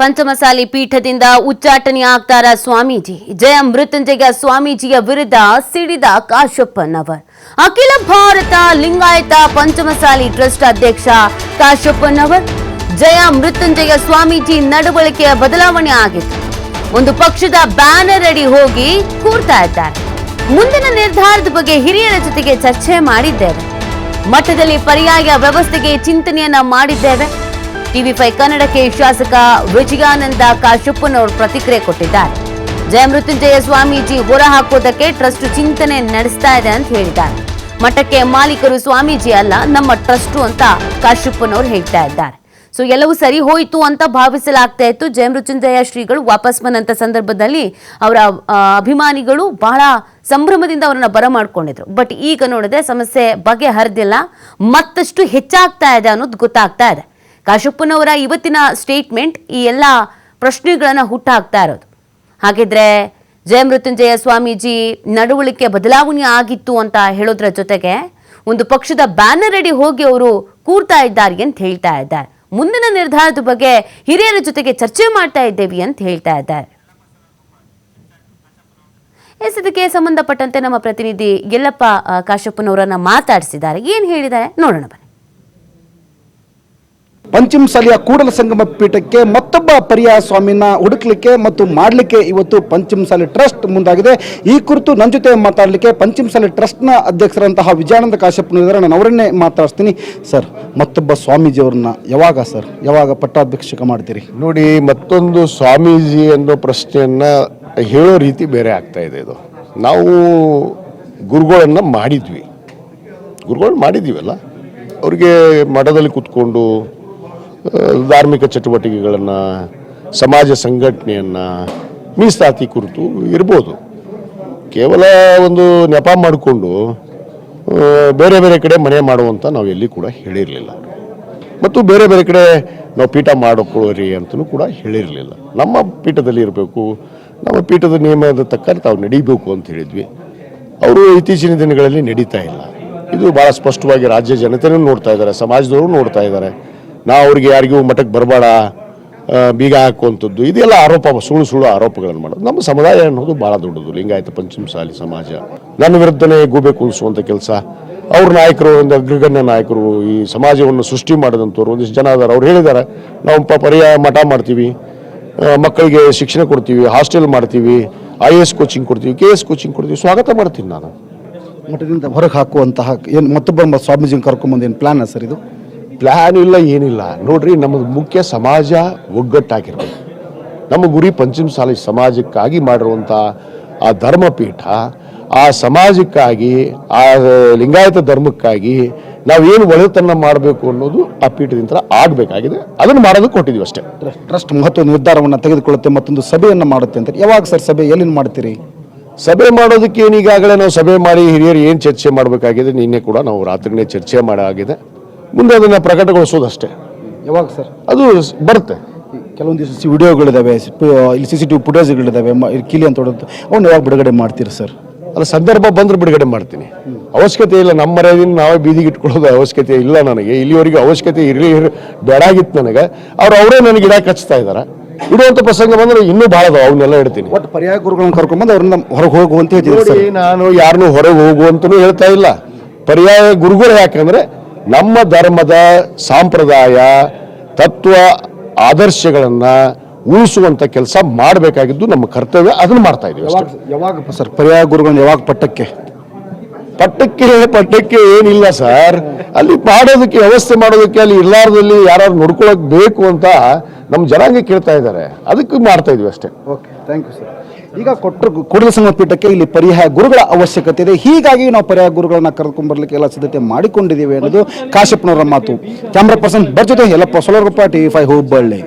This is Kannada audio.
ಪಂಚಮಸಾಲಿ ಪೀಠದಿಂದ ಉಚ್ಚಾಟನೆ ಆಗ್ತಾರ ಸ್ವಾಮೀಜಿ. ಜಯ ಮೃತ್ಯುಂಜಯ ಸ್ವಾಮೀಜಿಯ ವಿರುದ್ಧ ಸಿಡಿದ ಕಾಶಪ್ಪನವರ್ ಅಖಿಲ ಭಾರತ ಲಿಂಗಾಯತ ಪಂಚಮಸಾಲಿ ಟ್ರಸ್ಟ್ ಅಧ್ಯಕ್ಷ ಕಾಶಪ್ಪನವರ್ ಜಯ ಮೃತ್ಯುಂಜಯ ಸ್ವಾಮೀಜಿ ನಡವಳಿಕೆಯ ಬದಲಾವಣೆ ಆಗಿತ್ತು. ಒಂದು ಪಕ್ಷದ ಬ್ಯಾನರ್ ಅಡಿ ಹೋಗಿ ಕೂರ್ತಾ ಇದ್ದಾರೆ. ಮುಂದಿನ ನಿರ್ಧಾರದ ಬಗ್ಗೆ ಹಿರಿಯರ ಜೊತೆಗೆ ಚರ್ಚೆ ಮಾಡಿದ್ದೇವೆ. ಮಠದಲ್ಲಿ ಪರ್ಯಾಯ ವ್ಯವಸ್ಥೆಗೆ ಚಿಂತನೆಯನ್ನ ಮಾಡಿದ್ದೇವೆ. ಟಿವಿ ಫೈ ಕನ್ನಡಕ್ಕೆ ಶಾಸಕ ವಿಜಯಾನಂದ ಕಾಶಪ್ಪನವರು ಪ್ರತಿಕ್ರಿಯೆ ಕೊಟ್ಟಿದ್ದಾರೆ. ಜಯಮೃತ್ಯುಂಜಯ ಸ್ವಾಮೀಜಿ ಹೊರ ಹಾಕೋದಕ್ಕೆ ಟ್ರಸ್ಟ್ ಚಿಂತನೆ ನಡೆಸ್ತಾ ಇದೆ ಅಂತ ಹೇಳಿದ್ದಾರೆ. ಮಠಕ್ಕೆ ಮಾಲೀಕರು ಸ್ವಾಮೀಜಿ ಅಲ್ಲ, ನಮ್ಮ ಟ್ರಸ್ಟು ಅಂತ ಕಾಶಪ್ಪನವರು ಹೇಳ್ತಾ ಇದ್ದಾರೆ. ಸೊ, ಎಲ್ಲವೂ ಸರಿ ಹೋಯಿತು ಅಂತ ಭಾವಿಸಲಾಗ್ತಾ ಇತ್ತು. ಜಯಮೃತ್ಯುಂಜಯ ಶ್ರೀಗಳು ವಾಪಸ್ ಬಂದಂತ ಸಂದರ್ಭದಲ್ಲಿ ಅವರ ಅಭಿಮಾನಿಗಳು ಬಹಳ ಸಂಭ್ರಮದಿಂದ ಅವರನ್ನ ಬರಮಾಡ್ಕೊಂಡಿದ್ರು ಬಟ್ ಈಗ ನೋಡಿದ್ರೆ ಸಮಸ್ಯೆ ಬಗೆಹರಿದಿಲ್ಲ. ಮತ್ತಷ್ಟು ಹೆಚ್ಚಾಗ್ತಾ ಇದೆ ಅನ್ನೋದು ಗೊತ್ತಾಗ್ತಾ ಇದೆ. ಕಾಶಪ್ಪನವರ ಇವತ್ತಿನ ಸ್ಟೇಟ್ಮೆಂಟ್ ಈ ಎಲ್ಲ ಪ್ರಶ್ನೆಗಳನ್ನು ಹುಟ್ಟಾಕ್ತಾ ಇರೋದು. ಹಾಗಿದ್ರೆ ಜಯಮೃತ್ಯುಂಜಯ ಸ್ವಾಮೀಜಿ ನಡವಳಿಕೆ ಬದಲಾವಣೆ ಆಗಿತ್ತು ಅಂತ ಹೇಳೋದ್ರ ಜೊತೆಗೆ ಒಂದು ಪಕ್ಷದ ಬ್ಯಾನರ್ ಅಡಿ ಹೋಗಿ ಅವರು ಕೂರ್ತಾ ಇದ್ದಾರೆ ಅಂತ ಹೇಳ್ತಾ ಇದ್ದಾರೆ. ಮುಂದಿನ ನಿರ್ಧಾರದ ಬಗ್ಗೆ ಹಿರಿಯರ ಜೊತೆಗೆ ಚರ್ಚೆ ಮಾಡ್ತಾ ಇದ್ದೇವೆ ಅಂತ ಹೇಳ್ತಾ ಇದ್ದಾರೆ. ಎಸ್, ಇದಕ್ಕೆ ಸಂಬಂಧಪಟ್ಟಂತೆ ನಮ್ಮ ಪ್ರತಿನಿಧಿ ಯಲ್ಲಪ್ಪ ಕಾಶಪ್ಪನವರನ್ನ ಮಾತಾಡಿಸಿದ್ದಾರೆ. ಏನ್ ಹೇಳಿದ್ದಾರೆ ನೋಡೋಣ ಪಂಚಮಸಾಲಿಯ ಕೂಡಲ ಸಂಗಮ ಪೀಠಕ್ಕೆ ಮತ್ತೊಬ್ಬ ಪರ್ಯಾಯ ಸ್ವಾಮಿನ ಹುಡುಕ್ಲಿಕ್ಕೆ ಮತ್ತು ಮಾಡಲಿಕ್ಕೆ ಇವತ್ತು ಪಂಚಮಸಾಲಿ ಟ್ರಸ್ಟ್ ಮುಂದಾಗಿದೆ. ಈ ಕುರಿತು ನನ್ನ ಜೊತೆ ಮಾತಾಡಲಿಕ್ಕೆ ಪಂಚಮಸಾಲಿ ಟ್ರಸ್ಟ್ನ ಅಧ್ಯಕ್ಷರಂತಹ ವಿಜಯಾನಂದ ಕಾಶ್ಯಪ್ಪನಿದ್ದಾರೆ ನಾನು ಅವರನ್ನೇ ಮಾತಾಡ್ತೀನಿ ಸರ್, ಮತ್ತೊಬ್ಬ ಸ್ವಾಮೀಜಿಯವ್ರನ್ನ ಯಾವಾಗ ಸರ್? ಯಾವಾಗ ಪಟ್ಟಾಭಿಷೇಕ ಮಾಡ್ತೀರಿ? ನೋಡಿ, ಮತ್ತೊಂದು ಸ್ವಾಮೀಜಿ ಅನ್ನೋ ಪ್ರಶ್ನೆಯನ್ನು ಹೇಳೋ ರೀತಿ ಬೇರೆ ಆಗ್ತಾ ಇದೆ ಇದು. ನಾವು ಗುರುಗಳನ್ನ ಮಾಡಿದ್ವಿ. ಗುರುಗಳು ಮಾಡಿದ್ದೀವಲ್ಲ? ಅವ್ರಿಗೆ ಮಠದಲ್ಲಿ ಕೂತ್ಕೊಂಡು ಧಾರ್ಮಿಕ ಚಟುವಟಿಕೆಗಳನ್ನು, ಸಮಾಜ ಸಂಘಟನೆಯನ್ನು ಮೀಸಲಾತಿ ಕುರಿತು ಇರ್ಬೋದು. ಕೇವಲ ಒಂದು ನೆಪ ಮಾಡಿಕೊಂಡು ಬೇರೆ ಬೇರೆ ಕಡೆ ಮನೆ ಮಾಡುವಂಥ ನಾವು ಎಲ್ಲಿ ಕೂಡ ಹೇಳಿರಲಿಲ್ಲ. ಮತ್ತು ಬೇರೆ ಬೇರೆ ಕಡೆ ನಾವು ಪೀಠ ಮಾಡಿಕೊಳ್ಳ್ರಿ ಅಂತಲೂ ಕೂಡ ಹೇಳಿರಲಿಲ್ಲ. ನಮ್ಮ ಪೀಠದಲ್ಲಿ ಇರಬೇಕು, ನಮ್ಮ ಪೀಠದ ನಿಯಮದ ತಕ್ಕ ತಾವು ನಡೀಬೇಕು ಅಂತ ಹೇಳಿದ್ವಿ. ಅವರು ಇತ್ತೀಚಿನ ದಿನಗಳಲ್ಲಿ ನಡೀತಾ ಇಲ್ಲ. ಇದು ಭಾಳ ಸ್ಪಷ್ಟವಾಗಿ ರಾಜ್ಯ ಜನತೆನೂ ನೋಡ್ತಾ ಇದ್ದಾರೆ, ಸಮಾಜದವರು ನೋಡ್ತಾ ಇದ್ದಾರೆ. ನಾವು ಅವ್ರಿಗೆ ಯಾರಿಗೂ ಮಠಕ್ಕೆ ಬರಬೇಡ ಬೀಗ ಹಾಕುವಂಥದ್ದು, ಇದೆಲ್ಲ ಆರೋಪ, ಸುಳ್ಳು ಸುಳ್ಳು ಆರೋಪಗಳನ್ನು ಮಾಡೋದು. ನಮ್ಮ ಸಮುದಾಯ ಅನ್ನೋದು ಭಾಳ ದೊಡ್ಡದು. ಲಿಂಗಾಯತ ಪಂಚಮಸಾಲಿ ಸಮಾಜ. ನನ್ನ ವಿರುದ್ಧನೇ ಗೂಬೆ ಕೂಲಿಸುವಂಥ ಕೆಲಸ. ಅವ್ರ ನಾಯಕರು, ಒಂದು ಅಗ್ರಗಣ್ಯ ನಾಯಕರು ಈ ಸಮಾಜವನ್ನು ಸೃಷ್ಟಿ ಮಾಡಿದಂಥವ್ರು, ಒಂದಿಷ್ಟು ಜನ ಅದಾರ ಅವ್ರು ಹೇಳಿದ್ದಾರೆ, ನಾವು ಪರ್ಯಾಯ ಮಠ ಮಾಡ್ತೀವಿ ಮಕ್ಕಳಿಗೆ ಶಿಕ್ಷಣ ಕೊಡ್ತೀವಿ, ಹಾಸ್ಟೆಲ್ ಮಾಡ್ತೀವಿ, ಐ ಎ ಎಸ್ ಕೋಚಿಂಗ್ ಕೊಡ್ತೀವಿ, ಕೆ ಎಸ್ ಕೋಚಿಂಗ್ ಕೊಡ್ತೀವಿ. ಸ್ವಾಗತ ಮಾಡ್ತೀನಿ ನಾನು. ಮಠದಿಂದ ಹೊರಗೆ ಹಾಕುವಂತಹ ಏನು ಮತ್ತೊಬ್ಬ ಸ್ವಾಮೀಜಿ ಕರ್ಕೊಂಬಂದು ಏನು ಪ್ಲಾನ್ ಸರ್ ಇದು? ಪ್ಲ್ಯಾನ್ ಇಲ್ಲ ಏನಿಲ್ಲ. ನೋಡ್ರಿ ನಮ್ಮದು ಮುಖ್ಯ ಸಮಾಜ ಒಗ್ಗಟ್ಟಾಗಿರ್ಬೇಕು. ನಮ್ಮ ಗುರಿ ಪಂಚಮಸಾಲಿ ಸಮಾಜಕ್ಕಾಗಿ ಮಾಡಿರುವಂಥ ಆ ಧರ್ಮಪೀಠ ಆ ಸಮಾಜಕ್ಕಾಗಿ ಆ ಲಿಂಗಾಯತ ಧರ್ಮಕ್ಕಾಗಿ ನಾವೇನು ಒಳ್ಳೆತನ ಮಾಡಬೇಕು ಅನ್ನೋದು ಆ ಪೀಠದಿಂದ ಆಗಬೇಕಾಗಿದೆ. ಅದನ್ನು ಮಾಡೋದು ಕೊಟ್ಟಿದ್ದೀವಿ ಅಷ್ಟೇ. ಟ್ರಸ್ಟ್ ಮಹತ್ವ ನಿರ್ಧಾರವನ್ನು ತೆಗೆದುಕೊಳ್ಳುತ್ತೆ ಮತ್ತೊಂದು ಸಭೆಯನ್ನು ಮಾಡುತ್ತೆ ಅಂತ. ಯಾವಾಗ ಸರ್ ಸಭೆ ಎಲ್ಲಿನ ಮಾಡ್ತೀರಿ? ಸಭೆ ಮಾಡೋದಕ್ಕೆ ಏನು ಈಗಾಗಲೇ ನಾವು ಸಭೆ ಮಾಡಿ ಹಿರಿಯರು ಏನು ಚರ್ಚೆ ಮಾಡಬೇಕಾಗಿದೆ ನಿನ್ನೆ ಕೂಡ ನಾವು ರಾತ್ರಿನೇ ಚರ್ಚೆ ಮಾಡಾಗಿದೆ. ಮುಂದೆ ಅದನ್ನು ಪ್ರಕಟಗೊಳಿಸೋದಷ್ಟೇ. ಯಾವಾಗ ಸರ್? ಅದು ಬರುತ್ತೆ. ಕೆಲವೊಂದು ಸಿ ವಿಡಿಯೋಗಳಿದ್ದಾವೆ ಇಲ್ಲಿ ಸಿ ಸಿ ಟಿ ವಿ ಫುಟೇಜ್ಗಳಿದ್ದಾವೆ ಕಿಲಿ ಅಂತ ಹೊಡೆದು ಅವನ್ನ ಯಾವಾಗ ಬಿಡುಗಡೆ ಮಾಡ್ತೀರಿ ಸರ್? ಅಲ್ಲ ಸಂದರ್ಭ ಬಂದ್ರೆ ಬಿಡುಗಡೆ ಮಾಡ್ತೀನಿ. ಅವಶ್ಯಕತೆ ಇಲ್ಲ ನಮ್ಮ ಮರ್ಯಾದೆಯಿಂದ ನಾವೇ ಬೀದಿಗೆ ಇಟ್ಕೊಳ್ಳೋದು ಅವಶ್ಯಕತೆ ಇಲ್ಲ ನನಗೆ. ಇಲ್ಲಿವರೆಗೆ ಅವಶ್ಯಕತೆ ಇರಲಿ ಬೇಡಾಗಿತ್ತು ನನಗೆ. ಅವ್ರು ಅವರೇ ನನಗೆ ಇಡಕ್ಕೆ ಹಚ್ತಾ ಇದ್ದಾರೆ ಇಡುವಂಥ ಪ್ರಸಂಗ ಬಂದ್ರೆ ಇನ್ನೂ ಭಾಳ ಅದಾವ ಅವನ್ನೆಲ್ಲ ಇಡ್ತೀನಿ ಒಟ್ಟು ಪರ್ಯಾಯ ಗುರುಗಳನ್ನ ಕರ್ಕೊಂಬಂದು ಅವ್ರನ್ನ ಹೊರಗೆ ಹೋಗುವಂತ ನಾನು ಯಾರನ್ನೂ ಹೊರಗೆ ಹೋಗು ಅಂತಲೂ ಹೇಳ್ತಾ ಇಲ್ಲ. ಪರ್ಯಾಯ ಗುರುಗಳು ಯಾಕಂದ್ರೆ ನಮ್ಮ ಧರ್ಮದ ಸಾಂಪ್ರದಾಯ ತತ್ವ ಆದರ್ಶಗಳನ್ನು ಉಳಿಸುವಂತ ಕೆಲಸ ಮಾಡಬೇಕಾಗಿದ್ದು ನಮ್ಮ ಕರ್ತವ್ಯ. ಅದನ್ನು ಮಾಡ್ತಾ ಇದ್ದೀವಿ ಯಾವಾಗ ಸರ್ ಪರ್ಯಾಯ ಗುರುಗಳನ್ನ ಯಾವಾಗ ಪಟ್ಟಕ್ಕೆ? ಪಟ್ಟಕ್ಕೆ ಪಟ್ಟಕ್ಕೆ ಏನಿಲ್ಲ ಸರ್. ಅಲ್ಲಿ ಮಾಡೋದಕ್ಕೆ ವ್ಯವಸ್ಥೆ ಮಾಡೋದಕ್ಕೆ ಅಲ್ಲಿ ಇರ್ಲಾರ್ದಲ್ಲಿ ಯಾರು ನೋಡ್ಕೊಳಕ್ ಬೇಕು ಅಂತ ನಮ್ಮ ಜನಾಂಗ ಕೇಳ್ತಾ ಇದ್ದಾರೆ. ಅದಕ್ಕೆ ಮಾಡ್ತಾ ಇದೀವಿ ಅಷ್ಟೇ. Okay thank you sir. ಈಗ ಕೊಟ್ಟರು ಕೂಡಲ ಸಂಗಮ ಪೀಠಕ್ಕೆ ಇಲ್ಲಿ ಪರಿಹಾರ ಗುರುಗಳ ಅವಶ್ಯಕತೆ ಇದೆ. ಹೀಗಾಗಿ ನಾವು ಪರ್ಯಾಯ ಗುರುಗಳನ್ನ ಕರ್ಕೊಂಡ್ ಬರ್ಲಿಕ್ಕೆ ಎಲ್ಲ ಸಿದ್ಧತೆ ಮಾಡಿಕೊಂಡಿದ್ದೀವಿ ಅನ್ನೋದು ಕಾಶ್ಯಪ್ಪನವರ ಮಾತು. ಕ್ಯಾಮ್ರಾ ಪರ್ಸನ್ ಬರ್ಜೊತೆ ಎಲ್ಲಪ್ಪ ಸೊಲರ್ಗಪ್ಪ ಟಿ ಫೈ ಹುಬ್ಬಳ್ಳಿ.